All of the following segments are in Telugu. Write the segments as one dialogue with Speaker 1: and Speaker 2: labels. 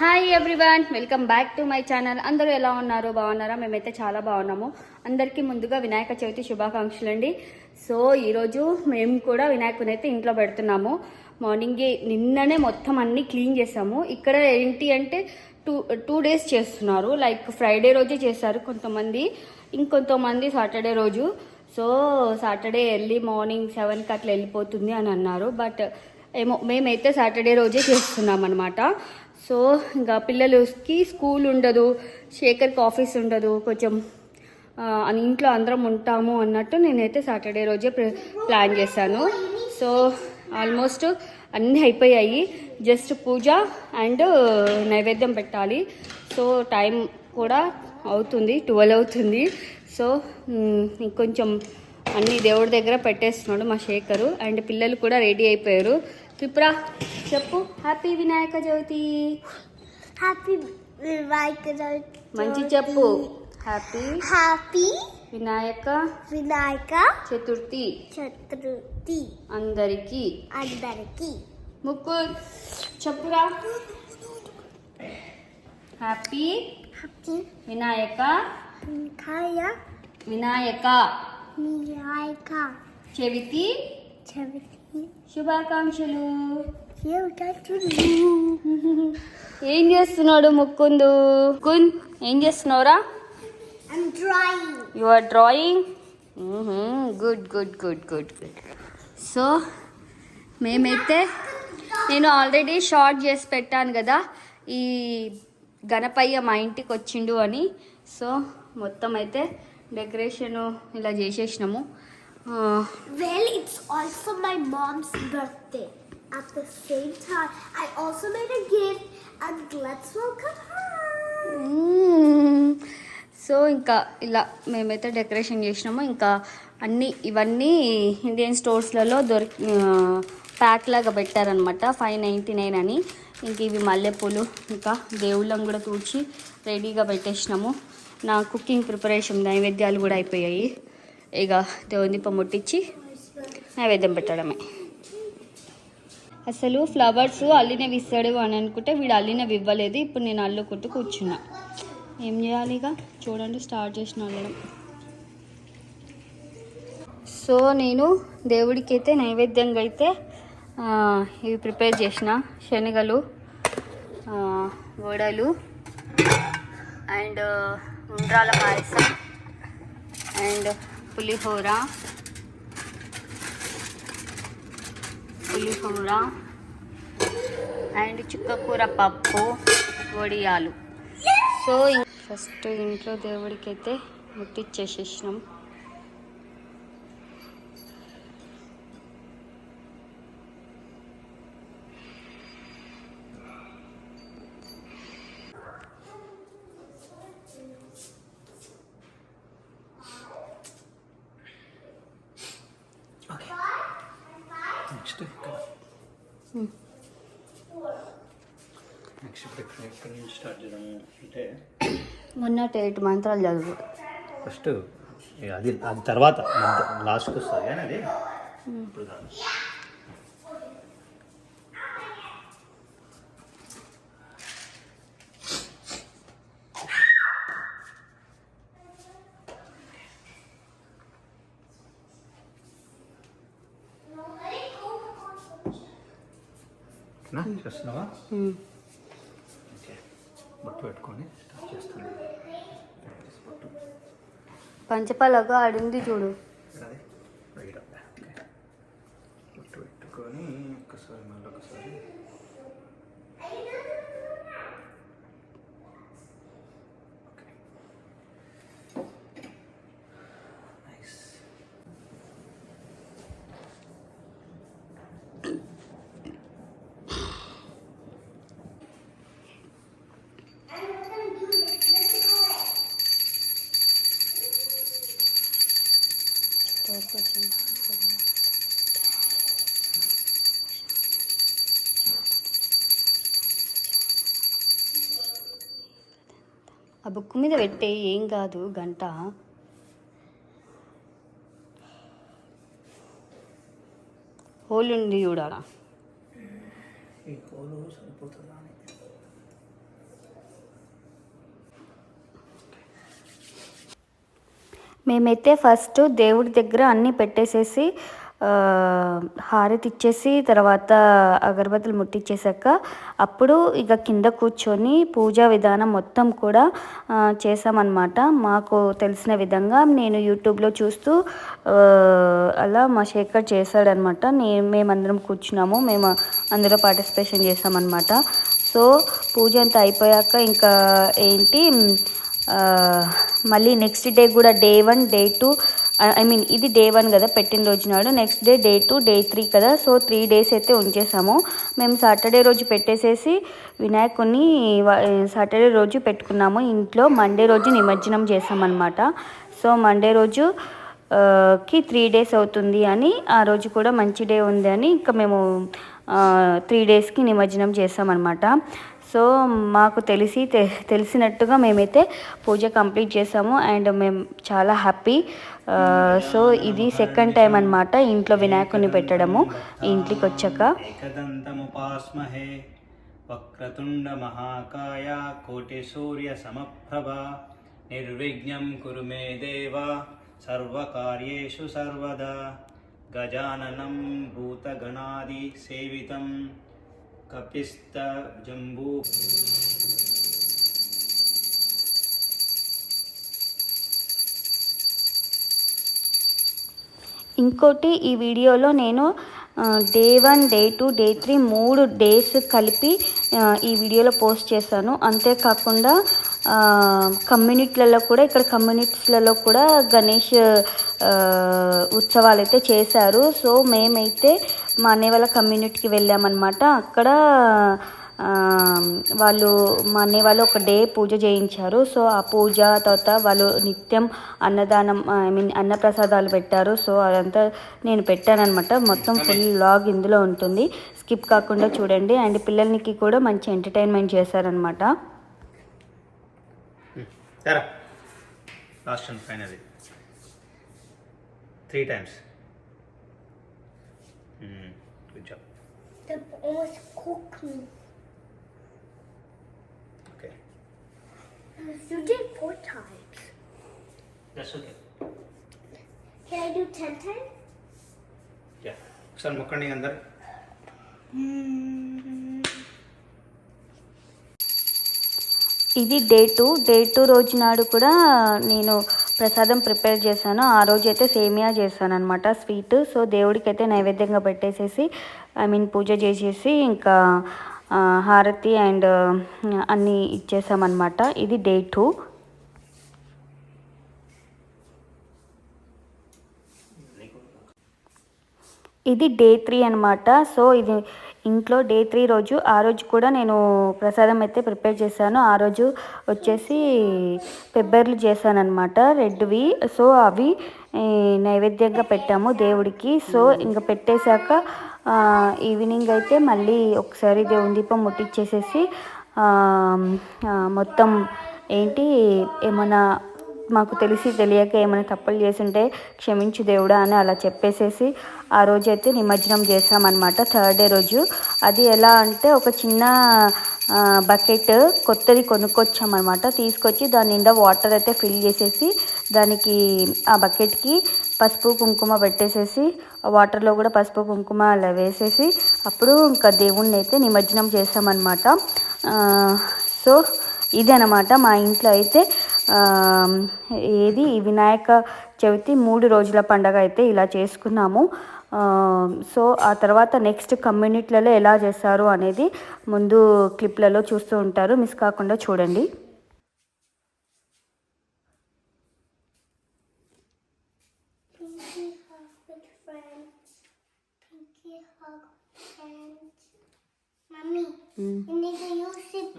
Speaker 1: Hi everyone welcome back to my channel అందరూ ఎలా ఉన్నారు? బాగున్నారా? మేమైతే చాలా బాగున్నాము. అందరికీ ముందుగా వినాయక చవితి శుభాకాంక్షలు అండి సో ఈరోజు మేము కూడా వినాయకుని అయితే ఇంట్లో పెడుతున్నాము. మార్నింగే నిన్ననే మొత్తం అన్నీ క్లీన్ చేసాము. ఇక్కడ ఏంటి అంటే టూ టూ డేస్ చేస్తున్నారు. లైక్ ఫ్రైడే రోజే చేశారు కొంతమంది ఇంకొంతమంది సాటర్డే రోజు. సో సాటర్డే ఎర్లీ మార్నింగ్ సెవెన్కి అట్లా వెళ్ళిపోతుంది అని అన్నారు. బట్ ఏమో మేమైతే సాటర్డే రోజే చేస్తున్నాం అనమాట సో ఇంకా పిల్లలకి స్కూల్ ఉండదు శేఖర్కి ఆఫీస్ ఉండదు కొంచెం అని ఇంట్లో అందరం ఉంటాము అన్నట్టు నేనైతే సాటర్డే రోజే ప్లాన్ చేశాను. సో ఆల్మోస్ట్ అన్నీ అయిపోయాయి. జస్ట్ పూజ అండ్ నైవేద్యం పెట్టాలి. సో టైం కూడా అవుతుంది ట్వెల్వ్ అవుతుంది. సో కొంచెం ఇంకొంచెం అన్ని దేవుడి దగ్గర పెట్టేస్తున్నాడు మా శేఖరు. అండ్ పిల్లలు కూడా రెడీ అయిపోయారు. త్రిపుర చెప్పు. హ్యాపీ వినాయక చవితి
Speaker 2: హ్యాపీ వినాయక చవితి
Speaker 1: మంచి చెప్పు. Happy
Speaker 2: happy
Speaker 1: Vinayaka
Speaker 2: Vinayaka
Speaker 1: Chaturthi.
Speaker 2: Chaturthi.
Speaker 1: అందరికీ.
Speaker 2: అందరికి.
Speaker 1: ముక్కు చెప్పురా. హ్యాపీ
Speaker 2: హ్యాపీ
Speaker 1: వినాయక
Speaker 2: వినాయ
Speaker 1: వినాయక
Speaker 2: వినాయక
Speaker 1: చవితి.
Speaker 2: చవితి.
Speaker 1: శుభాకాంక్షలు. ఏం చేస్తున్నాడు ముక్కుందు ముకుంద్ ఏం చేస్తున్నావురా?
Speaker 2: I'm drawing.
Speaker 1: You are drawing good good good good good. So మేమైతే నేను ఆల్రెడీ షార్ట్ చేసి పెట్టాను కదా ఈ గణపయ్య మా ఇంటికి వచ్చిండు అని. సో మొత్తం అయితే డెకరేషను ఇలా చేసేసినాము.
Speaker 2: Well, it's also my mom's birthday. At the same time, I also made a gift and let's welcome her.
Speaker 1: So ఇంకా ఇలా మేమైతే డెకరేషన్ చేసినాము. ఇంకా అన్ని ఇవన్నీ ఇండియన్ స్టోర్స్లలో దొరికి ప్యాక్ లాగా పెట్టారనమాట ఫైవ్ నైంటీ నైన్ అని. ఇంక ఇవి మల్లెపూలు ఇంకా దేవుళ్ళం కూడా తూడ్చి రెడీగా పెట్టేసినాము. నా కుకింగ్ ప్రిపరేషన్ నైవేద్యాలు కూడా అయిపోయాయి. ఇక దేవుని దీపం ముట్టించి నైవేద్యం పెట్టడమే. అసలు ఫ్లవర్స్ అల్లినవి ఇస్తాడు అని అనుకుంటే వీడు అల్లినవి ఇవ్వలేదు ఇప్పుడు నేను అల్లుకుంటూ కూర్చున్నా. ఏం చేయాలి ఇక చూడండి స్టార్ట్ చేసిన అల్లడం. సో నేను దేవుడికి అయితే నైవేద్యంగా అయితే ఇవి ప్రిపేర్ చేసిన శనగలు వడలు అండ్ ఉండ్రాల పాయసం అండ్ పులిహోర. పులిహోర. అండ్ చుక్కకూర పప్పు వడియాలు. సో ఫస్ట్ ఇంట్లో దేవుడికైతే ముట్టిచ్చేసేసినాం.
Speaker 3: నెక్స్ట్ ఇక్కడ నెక్స్ట్ ఇప్పుడు ఇక్కడ ఎక్కడి నుంచి స్టార్ట్ చేయడం అంటే
Speaker 1: మొన్న ఎయిట్ మంత్రాలు చదువు.
Speaker 3: ఫస్ట్ అది అది తర్వాత లాస్ట్కి వస్తుంది కానీ అది. ఇప్పుడు ఓకేనా చేస్తున్నావా? ఓకే. బొట్టు పెట్టుకొని స్టార్ట్ చేస్తాను.
Speaker 1: పంచపాలకు ఆడింది చూడు
Speaker 3: అది రైట్ ఓకే బొట్టు పెట్టుకొని ఒకసారి మళ్ళీ ఒకసారి ఓకే నైస్
Speaker 1: ఆ బుక్ మీద పెట్టే ఏం కాదు గంట. హోల్ ఉంది చూడాలా?
Speaker 3: ఈ హోలు సరిపోతుందా అని
Speaker 1: మేమైతే ఫస్ట్ దేవుడి దగ్గర అన్నీ పెట్టేసేసి హారతి ఇచ్చేసి తర్వాత అగరబత్తులు ముట్టించేసాక అప్పుడు ఇక కింద కూర్చొని పూజా విధానం మొత్తం కూడా చేసామన్నమాట మాకు తెలిసిన విధంగా నేను యూట్యూబ్లో చూస్తూ అలా మా శేఖర్ చేశాడనమాట నే మేమందరం కూర్చున్నాము. మేము అందులో పార్టిసిపేషన్ చేసామన్నమాట సో పూజ అంతా అయిపోయాక ఇంకా ఏంటి మళ్ళీ నెక్స్ట్ డే కూడా day one day two I mean ఇది డే వన్ కదా పెట్టిన రోజు నాడు next day day two day three కదా. సో త్రీ డేస్ అయితే ఉంచేసాము. మేము సాటర్డే రోజు పెట్టేసేసి వినాయకుడిని సాటర్డే రోజు పెట్టుకున్నాము. ఇంట్లో మండే రోజు నిమజ్జనం చేసామన్నమాట. సో మండే రోజు కి త్రీ డేస్ అవుతుంది అని ఆ రోజు కూడా మంచి డే ఉంది అని ఇంకా మేము త్రీ డేస్కి నిమజ్జనం చేసామన్నమాట సో మాకు తెలిసి తెలిసినట్టుగా మేమైతే పూజ కంప్లీట్ చేసాము అండ్ మేము చాలా హ్యాపీ. సో ఇది సెకండ్ టైం అనమాట ఇంట్లో వినాయకుని పెట్టడము ఇంటికి వచ్చాక
Speaker 3: వక్రతుండ మహాకాయ కోటి సూర్య సమప్రభ నిర్విఘ్నం కురు మే దేవా సర్వకార్యేషు సర్వదా. गजाननं भूतगणादिसेवितं कपिस्तजम्बू
Speaker 1: ఇంకోటి ఈ వీడియోలో నేను day one day two day three మూడు డేస్ కలిపి ఆ, ఈ వీడియోలో పోస్ట్ చేశాను. అంతేకాకుండా కమ్యూనిటీలలో కూడా ఇక్కడ కమ్యూనిటీస్లలో కూడా గణేష్ ఉత్సవాలు అయితే చేశారు. సో మేమైతే మా అన్నయ్య వాళ్ళ కమ్యూనిటీకి వెళ్ళామన్నమాట. అక్కడ వాళ్ళు మా అన్నయ్య వాళ్ళు ఒక డే పూజ చేయించారు. సో ఆ పూజ తర్వాత వాళ్ళు నిత్యం అన్నదానం ఐ మీన్ అన్నప్రసాదాలు పెట్టారు. సో అదంతా నేను పెట్టానన్నమాట. మొత్తం ఫుల్ లాగ్ ఇందులో ఉంటుంది. స్కిప్ కాకుండా చూడండి. అండ్ పిల్లలకి కూడా మంచి ఎంటర్టైన్మెంట్ చేశారనమాట
Speaker 3: అందరు.
Speaker 1: ఇది డే టూ. డే టూ రోజు నాడు కూడా నేను ప్రసాదం ప్రిపేర్ చేశాను. ఆ రోజు అయితే సేమియా చేశాను అనమాట స్వీట్. సో దేవుడికి అయితే నైవేద్యంగా పెట్టేసేసి ఐ మీన్ పూజ చేసేసి ఇంకా హారతి అండ్ అన్నీ ఇచ్చేసామన్నమాట. ఇది డే టూ. ఇది డే త్రీ అనమాట సో ఇది ఇంట్లో డే త్రీ రోజు ఆ రోజు కూడా నేను ప్రసాదం అయితే ప్రిపేర్ చేశాను. ఆ రోజు వచ్చేసి పెబ్బర్లు చేశాను రెడ్వి. సో అవి నైవేద్యంగా పెట్టాము దేవుడికి. సో ఇంకా పెట్టేశాక ఈవినింగ్ అయితే మళ్ళీ ఒకసారి దేవుని దీపం ముట్టించేసేసి మొత్తం ఏంటి ఏమైనా మాకు తెలిసి తెలియక ఏమైనా తప్పులు చేసుంటే క్షమించు దేవుడా అని అలా చెప్పేసేసి ఆ రోజు అయితే నిమజ్జనం చేసామన్నమాట థర్డ్ డే రోజు. అది ఎలా అంటే ఒక చిన్న బకెట్ కొత్తది కొనుక్కొచ్చామన్నమాట. తీసుకొచ్చి దాని నిండా వాటర్ అయితే ఫిల్ చేసేసి దానికి ఆ బకెట్కి పసుపు కుంకుమ పెట్టేసేసి వాటర్లో కూడా పసుపు కుంకుమ అలా వేసేసి అప్పుడు ఇంకా దేవుణ్ణి అయితే నిమజ్జనం చేసామన్నమాట సో ఇది అనమాట మా ఇంట్లో అయితే ఏది? ఈ వినాయక చవితి మూడు రోజుల పండగ అయితే ఇలా చేసుకున్నాము. సో ఆ తర్వాత నెక్స్ట్ కమ్యూనిటీలలో ఎలా చేస్తారు అనేది ముందు క్లిప్లలో చూస్తూ ఉంటారు. మిస్ కాకుండా చూడండి.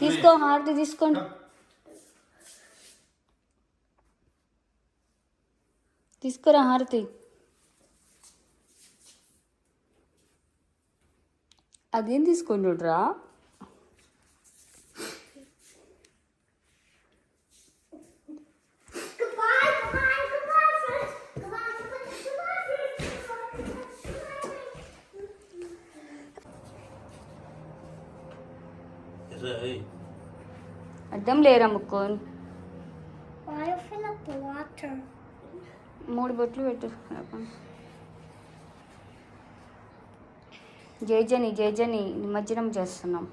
Speaker 2: Pinky hug with
Speaker 1: తీసుకురా హారతి. అదేం
Speaker 2: తీసుకొని చూడరా?
Speaker 1: అర్థం లేరా
Speaker 2: ముక్కు.
Speaker 1: మూడు బొట్లు పెట్టు జేజని జేజని నిమజ్జనం చేస్తున్నాం.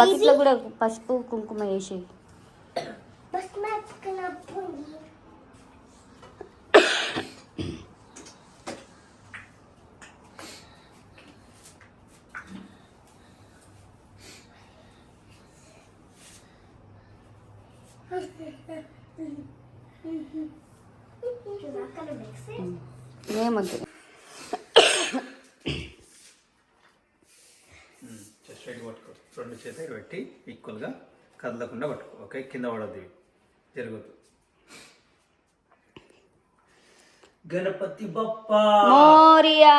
Speaker 1: బకెట్లో కూడా పసుపు కుంకుమ వేసి.
Speaker 2: Put you.
Speaker 1: ఏమొద్దు.
Speaker 3: పట్టుకో. రెండు చేతులు పెట్టి ఈక్వల్గా కదలకుండా పట్టుకో. ఓకే? కింద పడద్దు ఇవి. జరగదు గణపతి బప్ప.
Speaker 1: మోరియా.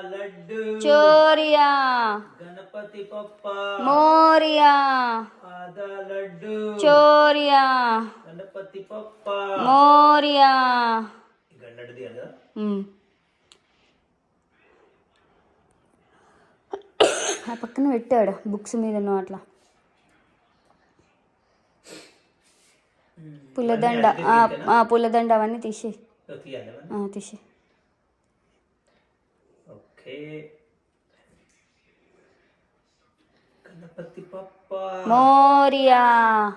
Speaker 3: లడ్డు
Speaker 1: చోరియా.
Speaker 3: గణపతి బప్ప.
Speaker 1: మోరియా.
Speaker 3: కదా?
Speaker 1: మ్మ్. ఆ పక్కన పెట్టాడు బుక్స్ మీద అట్లా. పుల్లదండ. పుల్లదండ అవన్నీ తీసి. తీసి okay.
Speaker 3: Ganapati Bappa
Speaker 1: Moria,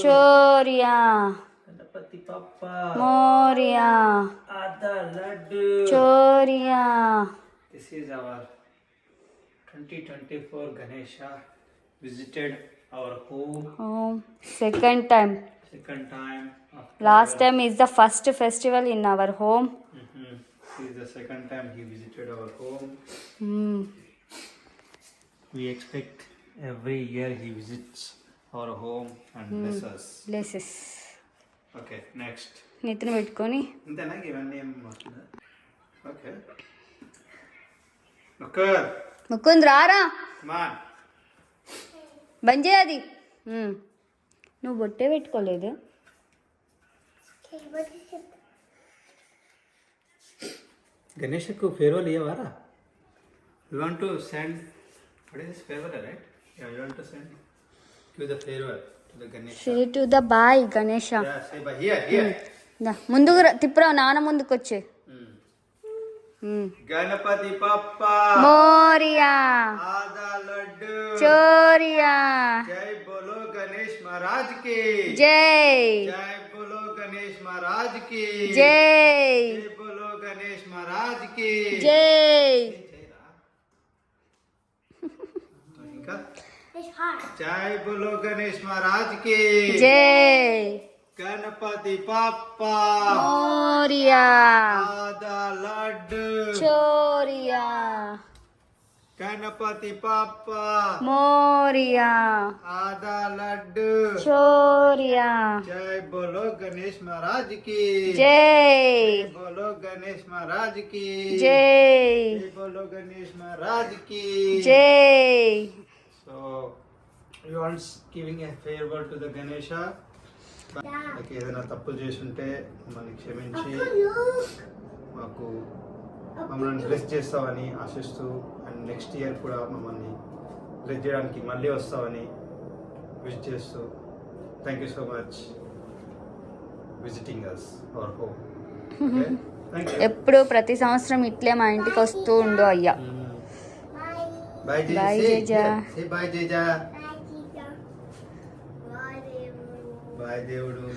Speaker 3: Choria, Moria,
Speaker 1: Choria.
Speaker 3: This is our 2024 Ganesha visited our home.
Speaker 1: Home. Second time.
Speaker 3: Second time. Last
Speaker 1: time is the first festival in our home. Mm
Speaker 3: -hmm. This is the second time he visited our home. Mm. We expect every year he visits our home and bless us.
Speaker 1: Places
Speaker 3: Okay, next.
Speaker 1: నెత్తిన పెట్టుకొని.
Speaker 3: అంతేనా ఇవన్నీ ఏం ఓకే ఓకే
Speaker 1: ముక్కుంది రారా? బంద్ చేయి అది మ్మ్. నువ్వు బొట్టే పెట్టుకోలేదు?
Speaker 3: గణేష్కు ఫేర్వెల్ ఇవ్వరా
Speaker 1: you want to send what
Speaker 3: is farewell right say to
Speaker 1: the ముందుకు రా- తిప్పురా నాన్న ముందుకు వచ్చే. మ్మ్.
Speaker 3: గణపతి పప్ప
Speaker 1: మోరియా.
Speaker 3: ఆదా లడ్డు.
Speaker 1: చోరియా.
Speaker 3: జై బోలో గణేష్ మహారాజ్కి.
Speaker 1: జై.
Speaker 3: జై బోలో గణేష్ మహారాజ్కి.
Speaker 1: జై.
Speaker 3: జై బోలో గణేష్ మహారాజ్కి.
Speaker 1: జై.
Speaker 3: ఇంకా?
Speaker 2: It's hard.
Speaker 3: జై బోలో గణేష్ మహారాజ్కి
Speaker 1: జై
Speaker 3: గణపతి పప్ప
Speaker 1: మోరియా
Speaker 3: ఆదా లడ్డు
Speaker 1: చోరియా
Speaker 3: గణపతి పప్ప
Speaker 1: మోరియా
Speaker 3: ఆదా లడ్డు
Speaker 1: చోరియా
Speaker 3: జై బోలో గణేష్ మహారాజ్కి
Speaker 1: జై
Speaker 3: జై బోలో గణేష్ మహారాజ్కి
Speaker 1: జై
Speaker 3: జై బోలో you wants giving a farewell to the Ganesha నాకు ఏదైనా తప్పులు చేసి ఉంటే మమ్మల్ని క్షమించి మాకు మమ్మల్ని బ్లెస్ చేస్తావని ఆశిస్తూ అండ్ నెక్స్ట్ ఇయర్ కూడా మమ్మల్ని బ్లెస్ చేయడానికి మళ్ళీ వస్తావని విజిట్ చేస్తూ. Thank you so much visiting us our home thank you
Speaker 1: ఎప్పుడు ప్రతి సంవత్సరం ఇట్లే మా ఇంటికి వస్తూ ఉండు అయ్యా. Bye, Jaja.
Speaker 3: Bye, say, Jaja.
Speaker 2: Yeah, say bye,
Speaker 3: Jaja. Bye, Devudu.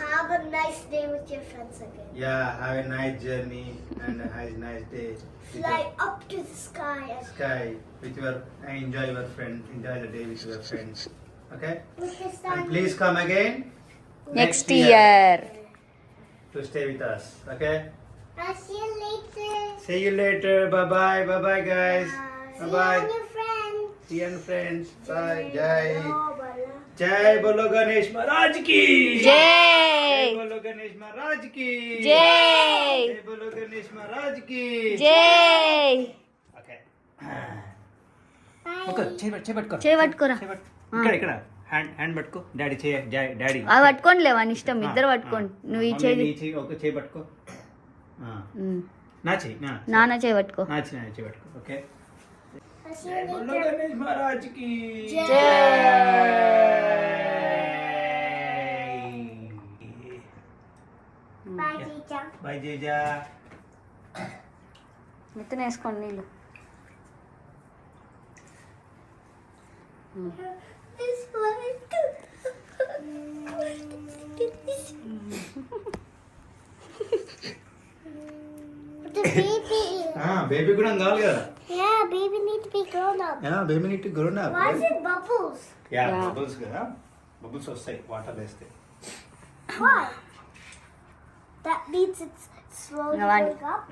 Speaker 2: Have, a nice day with your friends again.
Speaker 3: Yeah, have a nice journey and have a nice day.
Speaker 2: Fly up to the sky.
Speaker 3: Sky with your and enjoy your friend. Enjoy the day with your friends. Okay. And please come again
Speaker 1: next, next year, year
Speaker 3: to stay with us. Okay.
Speaker 2: I'll see you later.
Speaker 3: See you later. Bye bye. Bye bye, guys. Bye.
Speaker 2: You
Speaker 3: bye.
Speaker 2: and your friends.
Speaker 3: See you and friends. Bye. Jai.
Speaker 2: Oh, Bala.
Speaker 3: Jai Bolo Ganesh Maharaj ki.
Speaker 1: జై
Speaker 3: Jai Bolo Ganesh Maharaj ki.
Speaker 1: జై
Speaker 3: Jai Bolo Ganesh Maharaj ki.
Speaker 1: జై
Speaker 3: Okay. ఓకే చేయి పట్టు చేయి పట్టుకో
Speaker 1: చేయి పట్టుకోరా
Speaker 3: చేయి పట్టు. ఇక్కడ ఇక్కడ హ్యాండ్ హ్యాండ్ పట్టుకో డాడీ చేయ డాడీ
Speaker 1: అవి పట్టుకోండి లేవా నీ ఇష్టం ఇద్దరు పట్టుకోండి నువ్వు ఈ చేయి
Speaker 3: నీ చేయి ఒక చేయి పట్టుకో ఆ.
Speaker 1: ఉమ్.
Speaker 3: నా చేయి నా
Speaker 1: నాన్న చేయి పట్టుకో
Speaker 3: నా చేయి నా చేయి పట్టుకో ఓకే
Speaker 2: जय
Speaker 3: बोलो गणेश महाराज
Speaker 2: की
Speaker 3: जय बाय जीजा
Speaker 1: మిత్తన వేసుకోండి నీళ్ళు
Speaker 2: The baby.
Speaker 3: బేబీ కూడా కావాలి కదా
Speaker 2: Yeah, baby need to be grown up.
Speaker 3: Baby neat grown
Speaker 2: Why is it bubbles?
Speaker 1: Yeah.
Speaker 3: Bubbles కదా బబుల్స్ వస్తాయి వాటర్ వేస్తే
Speaker 2: Why? That means it's slowly
Speaker 1: Navani.
Speaker 2: going up.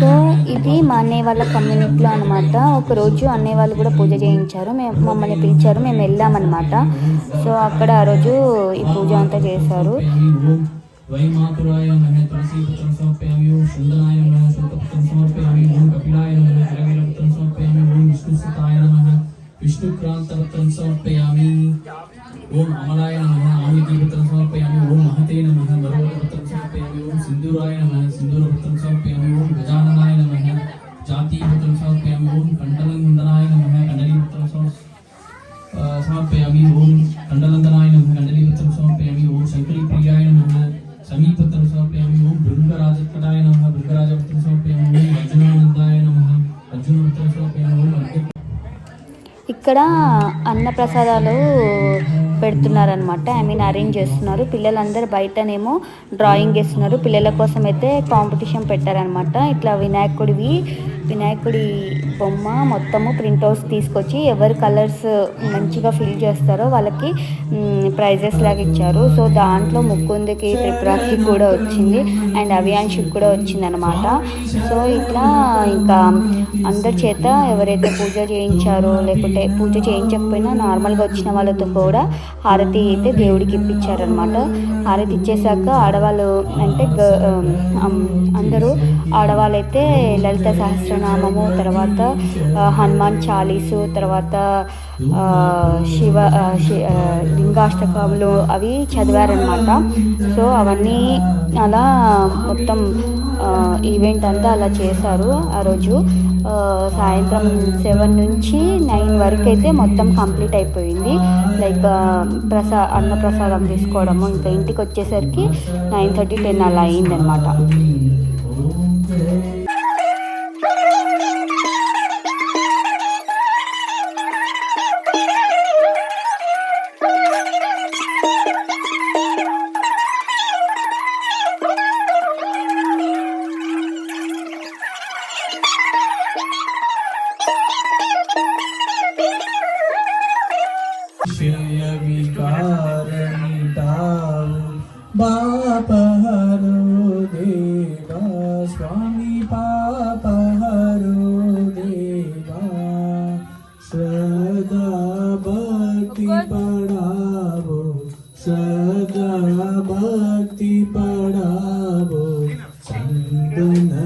Speaker 1: So ఇది మా అన్నయ్య వాళ్ళ కమ్యూనిటీలో అనమాట ఒకరోజు అన్నయ్య వాళ్ళు కూడా పూజ చేయించారు మేము మమ్మల్ని పిలిచారు మేము వెళ్ళామన్నమాట సో అక్కడ ఆ రోజు ఈ పూజ అంతా చేశారు
Speaker 4: वही मातुराय नमः, तुलसी तुलसीपत्रं समर्पयामि ओम सुन्दराय नमः शङ्खपत्रं समर्पयामि ओम कपिलाय नमः करवीरपत्रं समर्पयामि ओम विष्णु सुताय नमः विष्णु क्रांत विष्णुक्रान्तपत्रं समर्पयामि ओम अमलाय नमः आमिति आमिकीपत्रं समर्पयामि ओम महते नमः वरवरपत्रं समर्पयामि ओम सिन्दूराय नमः, सिन्दूरपत्रं समर्पयामि ओम गजाननाय नमः जाति जातीपत्रं समर्पयामि ओम कंडलनंदनाय नमः कंडली कण्डलीपत्रं समर्पयामि ओम कंडलनंदनाय
Speaker 1: ఇక్కడ అన్న ప్రసాదాలు పెడుతున్నారనమాట ఐ మీన్ అరేంజ్ చేస్తున్నారు. పిల్లలందరూ బయటనేమో డ్రాయింగ్ వేస్తున్నారు. పిల్లల కోసం అయితే కాంపిటీషన్ పెట్టారనమాట ఇట్లా వినాయకుడివి వినాయకుడి బొమ్మ మొత్తము ప్రింట్అవుట్స్ తీసుకొచ్చి ఎవరు కలర్స్ మంచిగా ఫిల్ చేస్తారో వాళ్ళకి ప్రైజెస్ లాగా ఇచ్చారు. సో దాంట్లో ముక్కుందికి త్రిపురాకి కూడా వచ్చింది. అండ్ అవియాంశికి కూడా వచ్చిందనమాట సో ఇట్లా ఇంకా అందరి చేత ఎవరైతే పూజ చేయించారో లేకుంటే పూజ చేయించకపోయినా నార్మల్గా వచ్చిన వాళ్ళతో కూడా హారతి అయితే దేవుడికి ఇప్పించారనమాట హారతి ఇచ్చేసాక ఆడవాళ్ళు అంటే అందరూ ఆడవాళ్ళైతే లలిత సహస్రనామము తర్వాత హనుమాన్ చాలీసు తర్వాత శివ శి- లింగాష్టకములు అవి చదివారనమాట సో అవన్నీ అలా మొత్తం ఈవెంట్ అంతా అలా చేశారు ఆ రోజు. సాయంత్రం సెవెన్ నుంచి నైన్ వరకు అయితే మొత్తం కంప్లీట్ అయిపోయింది. లైక్ ప్రసా అన్న ప్రసాదం తీసుకోవడము ఇంకా ఇంటికి వచ్చేసరికి నైన్ థర్టీ టెన్ అలా అయిందనమాట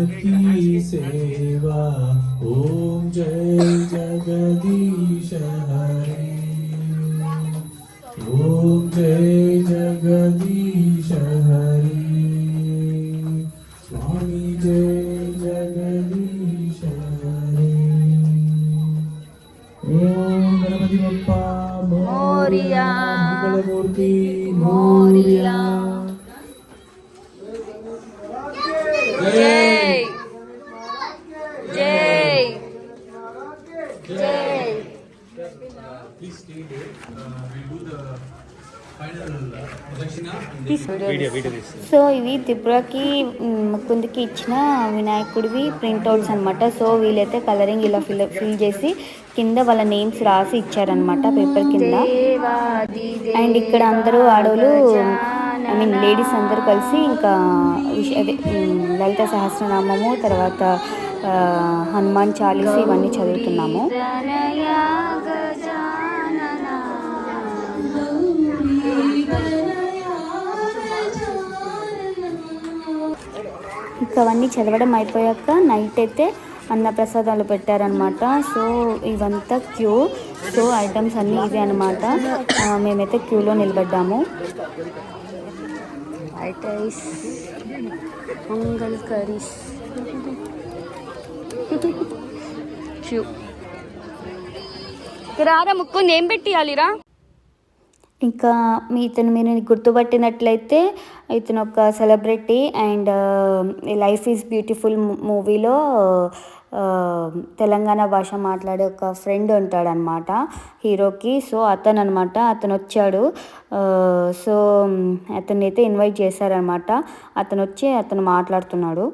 Speaker 4: की सेवा ओम जय
Speaker 1: సో ఇవి త్రిపురకి మ్, ముకుందుకి ఇచ్చిన వినాయకుడివి ప్రింట్అవుట్స్ అనమాట సో వీళ్ళైతే కలరింగ్ ఇలా ఫిల్ ఫిల్ చేసి కింద వాళ్ళ నేమ్స్ రాసి ఇచ్చారనమాట పేపర్ కింద. అండ్ ఇక్కడ అందరూ ఆడవాళ్ళు ఐ మీన్ లేడీస్ అందరూ కలిసి ఇంకా అదే లలిత సహస్రనామము తర్వాత హనుమాన్ చాలీస్ ఇవన్నీ చదువుతున్నాము. ఇంకా అవన్నీ చదవడం అయిపోయాక నైట్ అయితే అన్నప్రసాదాలు పెట్టారనమాట సో ఇవంతా క్యూ. సో ఐటమ్స్ అన్నీ ఇవే అనమాట మేమైతే క్యూలో నిలబడ్డాము. మంగళ కరీస్ క్యూ రారా ముక్కుంది ఏం పెట్టియాలిరా. ఇంకా మీ ఇతను మీరు గుర్తుపట్టినట్లయితే ఇతను ఒక celebrity and life is beautiful మూవీలో తెలంగాణ భాష మాట్లాడే ఒక ఫ్రెండ్ ఉంటాడనమాట హీరోకి. సో అతను అనమాట అతను వచ్చాడు సో అతన్ని అయితే ఇన్వైట్ చేశారనమాట. అతను వచ్చి అతను మాట్లాడుతున్నాడు.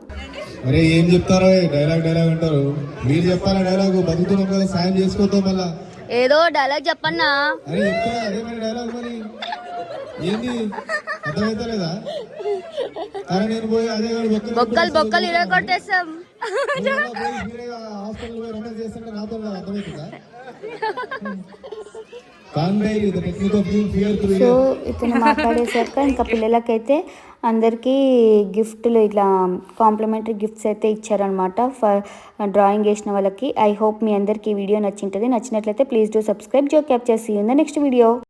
Speaker 5: అరే ఏం చెప్తారో డైలాగ్ డైలాగ్ అంటారు. మీరు చెప్పాలా డైలాగ్? బతుకుతున్నాం కదా సాయం చేసుకోవద్దాం మళ్ళీ.
Speaker 1: ఏదో డైలాగ్ చెప్పన్నా.
Speaker 5: బొక్కలు
Speaker 1: బొక్కలు ఇరవై కొట్టేస్తాం.
Speaker 5: హాస్పిటల్ పోయి రొమాన్స్ చేస్తుంటే నాతో కదా అర్థమవుతుందా?
Speaker 1: సో ఇతను మాట్లాడేశాక ఇంకా పిల్లలకైతే అందరికీ గిఫ్ట్లు ఇట్లా కాంప్లిమెంటరీ గిఫ్ట్స్ అయితే ఇచ్చారనమాట ఫర్ డ్రాయింగ్ వేసిన వాళ్ళకి. ఐ హోప్ మీ అందరికీ ఈ వీడియో నచ్చింటుంది. నచ్చినట్లయితే please do subscribe. Joe capture. See in the next video.